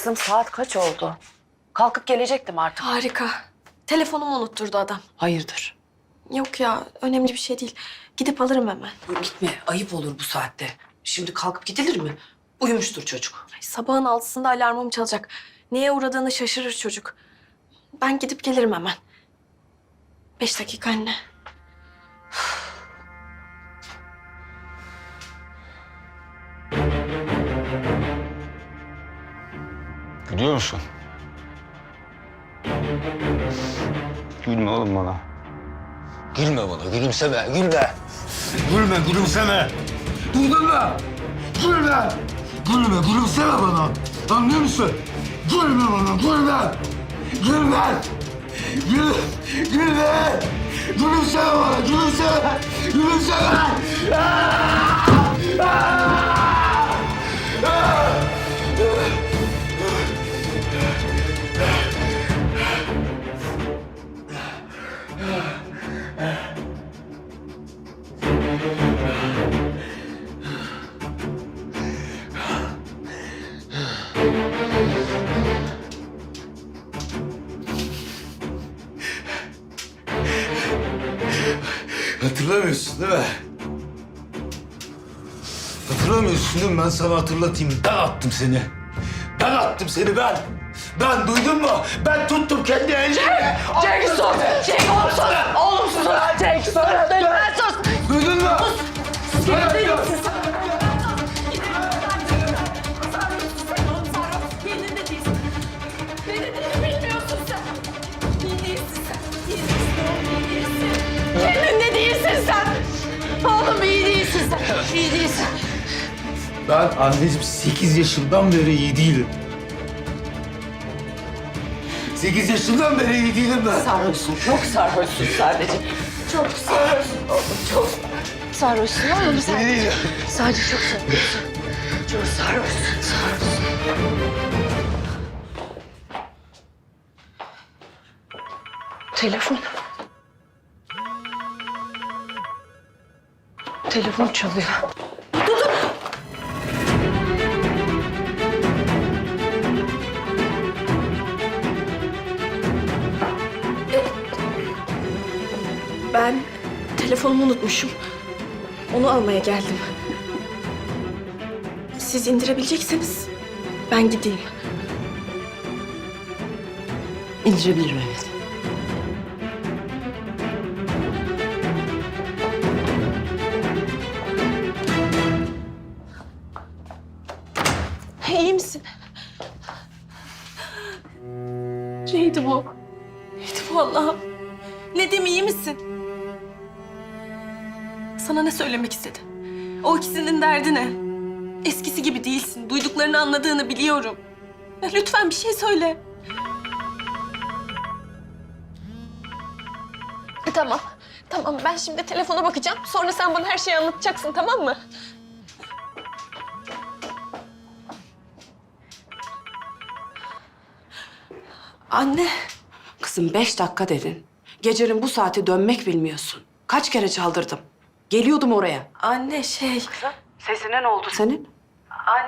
Kızım saat kaç oldu? Kalkıp gelecektim artık. Harika. Telefonumu unutturdu adam. Hayırdır? Yok ya önemli bir şey değil. Gidip alırım hemen. Gitme. Ayıp olur bu saatte. Şimdi kalkıp gidilir mi? Uyumuştur çocuk. Ay, sabahın altısında alarmım çalacak. Neye uğradığını şaşırır çocuk. Ben gidip gelirim hemen. Beş dakika anne. Gülüyor musun? Gülme oğlum bana. Gülme bana, gülümseme, gülme. Gülme, gülümseme. Duydun mu? Gülme. Gülme, gülümseme bana. Anlıyor musun? Gülme bana, gülme. Gülme. Gül, gülme. Gülümseme bana, gülümseme. Gülümseme. Hatırlamıyorsun değil mi? Hatırlamıyorsun değil mi? Ben sana hatırlatayım. Ben attım seni. Ben attım seni ben. Ben duydun mu? Ben tuttum kendi ellerimle. Cenk sus! Cenk oğlum sus! Oğlum sus! Cenk sus! Lütfen sus! Ben anneciğim 8 yaşımdan beri iyi değilim. 8 yaşımdan beri iyi değilim ben. Sarhoşsun, çok sarhoşsun sadece. Çok sarhoşsun oğlum, çok sarhoşsun oğlum sen. İyi değilim. Sadece çok sarhoşsun. Çok sarhoşsun, sarhoşsun. Telefon. Telefon çalıyor. Ben telefonumu unutmuşum. Onu almaya geldim. Siz indirebilecekseniz ben gideyim. İndirebilirim evet. İyi misin? Neydi bu? Neydi bu Allah'ım? Sana ne söylemek istedi? O ikisinin derdi ne? Eskisi gibi değilsin. Duyduklarını anladığını biliyorum. Ya lütfen bir şey söyle. E, Tamam. Tamam ben şimdi telefona bakacağım. Sonra sen bana her şeyi anlatacaksın tamam mı? Anne. Kızım beş dakika dedin. Gecenin bu saati dönmek bilmiyorsun. Kaç kere çaldırdım. Geliyordum oraya. Anne şey. Sesine ne oldu senin?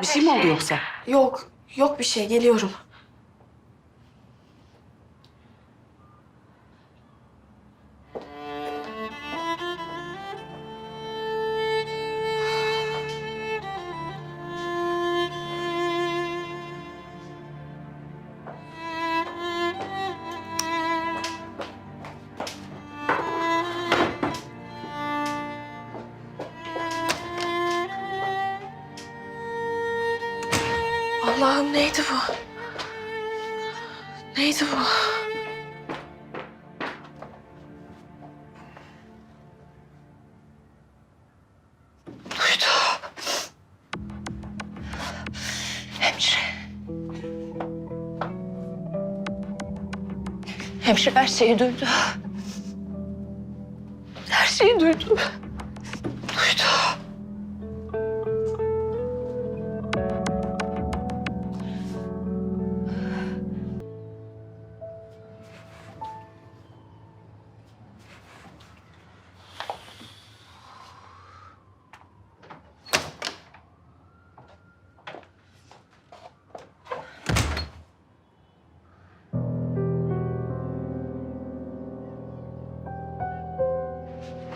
bir şey mi oldu yoksa? Yok. Yok bir şey. Geliyorum. Neydi bu? Neydi bu? Duydu. Hemşire. Hemşire her şeyi duydu. Her şeyi duydu. Duydu.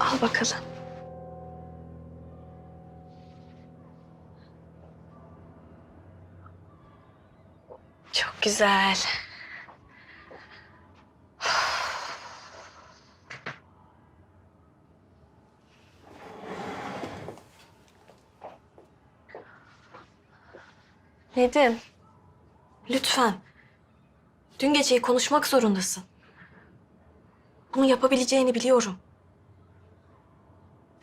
Al bakalım. Çok güzel. Nedim, lütfen. Dün geceyi konuşmak zorundasın. Bunu yapabileceğini biliyorum.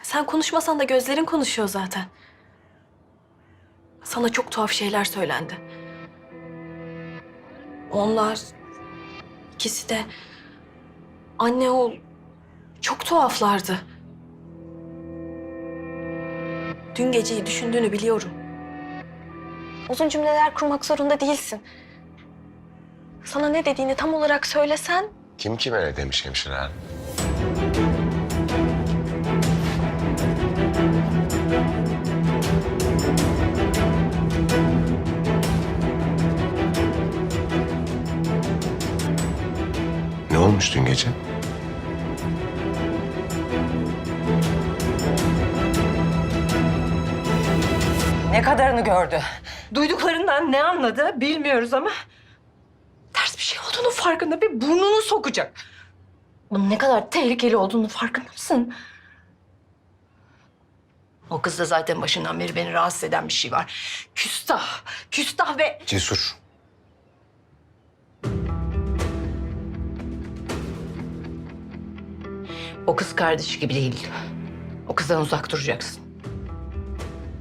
Sen konuşmasan da gözlerin konuşuyor zaten. Sana çok tuhaf şeyler söylendi. Onlar ikisi de anne oğul çok tuhaflardı. Dün geceyi düşündüğünü biliyorum. Uzun cümleler kurmak zorunda değilsin. Sana ne dediğini tam olarak söylesen Kim kime ne demiş hemşire hanım? Olmuş dün gece? Ne kadarını gördü? Duyduklarından ne anladı bilmiyoruz ama... ...ters bir şey olduğunu farkında bir burnunu sokacak. Bunun ne kadar tehlikeli olduğunu farkında mısın? O kızda zaten başından beri beni rahatsız eden bir şey var. Küstah, küstah ve... Cesur. O kız kardeşi gibi değil. O kızdan uzak duracaksın.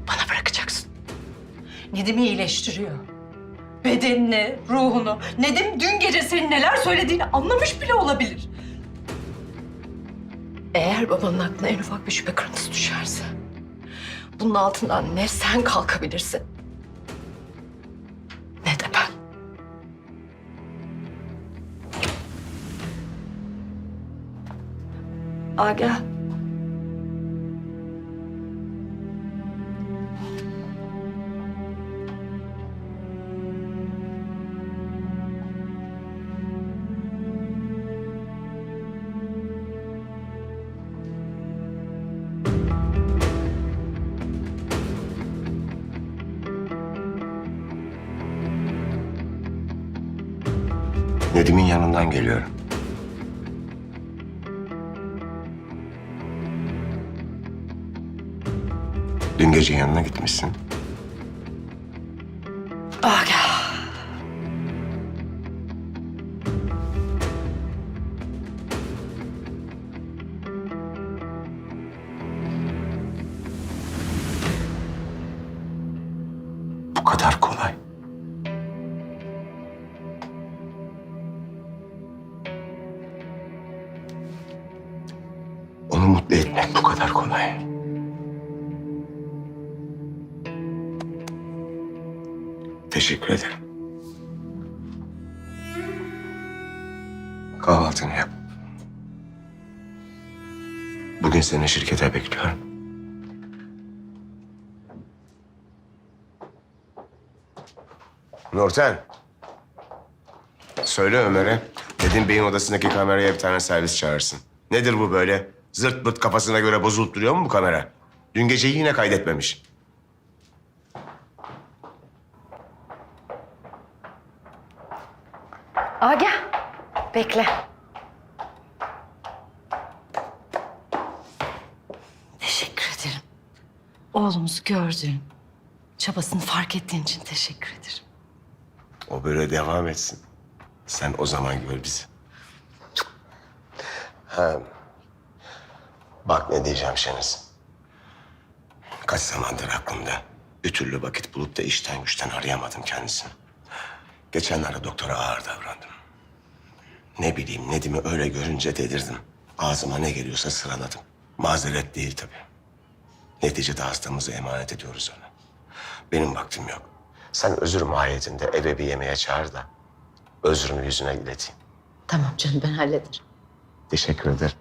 Bana bırakacaksın. Nedim'i iyileştiriyor. Bedenini, ruhunu. Nedim dün gece senin neler söylediğini anlamış bile olabilir. Eğer babanın aklına en ufak bir şüphe kırıntısı düşerse... ...bunun altından ne sen kalkabilirsin... Agah. Nedim'in yanından geliyorum. Dün gece yanına gitmişsin. Agah. Bu kadar kolay. Teşekkür ederim. Kahvaltını yap. Bugün seni şirkete bekliyorum. Nurten. Söyle Ömer'e. Nedim Bey'in odasındaki kameraya bir tane servis çağırsın. Nedir bu böyle? Zırt pırt kafasına göre bozulup duruyor mu bu kamera? Dün geceyi yine kaydetmemiş. Agah. Bekle. Teşekkür ederim. Oğlumuzu gördüğün, çabasını fark ettiğin için teşekkür ederim. O böyle devam etsin. Sen o zaman gör bizi. Ha. Bak ne diyeceğim Şeniz. Kaç zamandır aklımda. Bir türlü vakit bulup da işten güçten arayamadım kendisini. Geçenlerde doktora ağır davrandım. Ne bileyim Nedim'i öyle görünce delirdim. Ağzıma ne geliyorsa sıraladım. Mazeret değil tabii. Neticede hastamızı emanet ediyoruz ona. Benim vaktim yok. Sen özür mahiyetinde eve bir yemeğe çağır da özrümü yüzüne ileteyim. Tamam canım ben hallederim. Teşekkür ederim.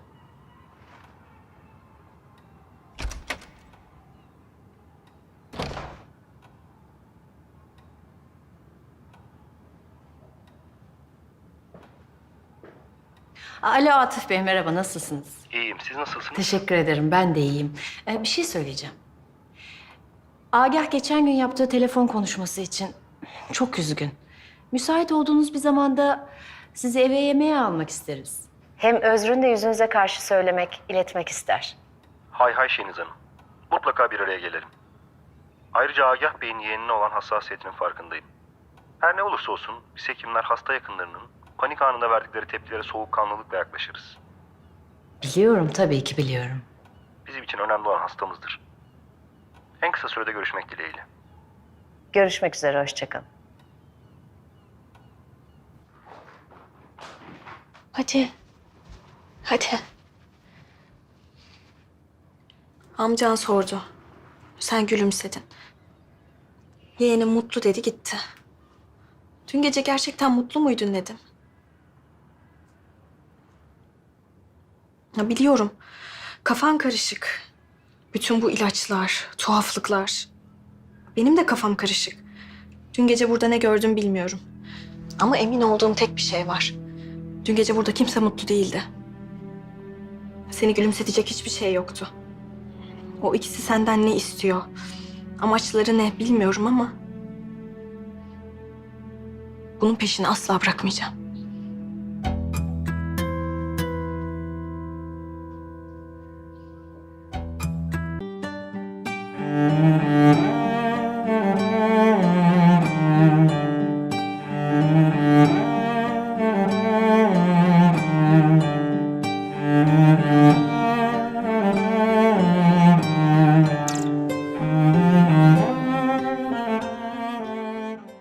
Alo Atıf Bey merhaba nasılsınız? İyiyim Siz nasılsınız? Teşekkür ederim. Ben de iyiyim. Ee, bir şey söyleyeceğim. Agah geçen gün yaptığı telefon konuşması için çok üzgün. Müsait olduğunuz bir zamanda sizi eve yemeğe almak isteriz. Hem Özrün de yüzünüze karşı söylemek, iletmek ister. Hay hay Şeniz Hanım. Mutlaka bir araya gelelim. Ayrıca Agah Bey'in yeğenine olan hassasiyetinin farkındayım. Her ne olursa olsun biz hekimler hasta yakınlarının panik anında verdikleri tepkilere soğukkanlılıkla yaklaşırız. Biliyorum tabii ki biliyorum. Bizim için önemli olan hastamızdır. En kısa sürede görüşmek dileğiyle. Görüşmek üzere, hoşçakalın. Hadi. Hadi. Amcan sordu. Sen gülümsedin. Yeğenim mutlu dedi gitti. Dün gece gerçekten mutlu muydun dedim. Ya biliyorum. Kafan karışık. Bütün bu ilaçlar, tuhaflıklar. Benim de kafam karışık. Dün gece burada ne gördüm bilmiyorum. Ama emin olduğum tek bir şey var. Dün gece burada kimse mutlu değildi. Seni gülümsetecek hiçbir şey yoktu. O ikisi senden ne istiyor? Amaçları ne bilmiyorum ama... Bunun peşini asla bırakmayacağım. Música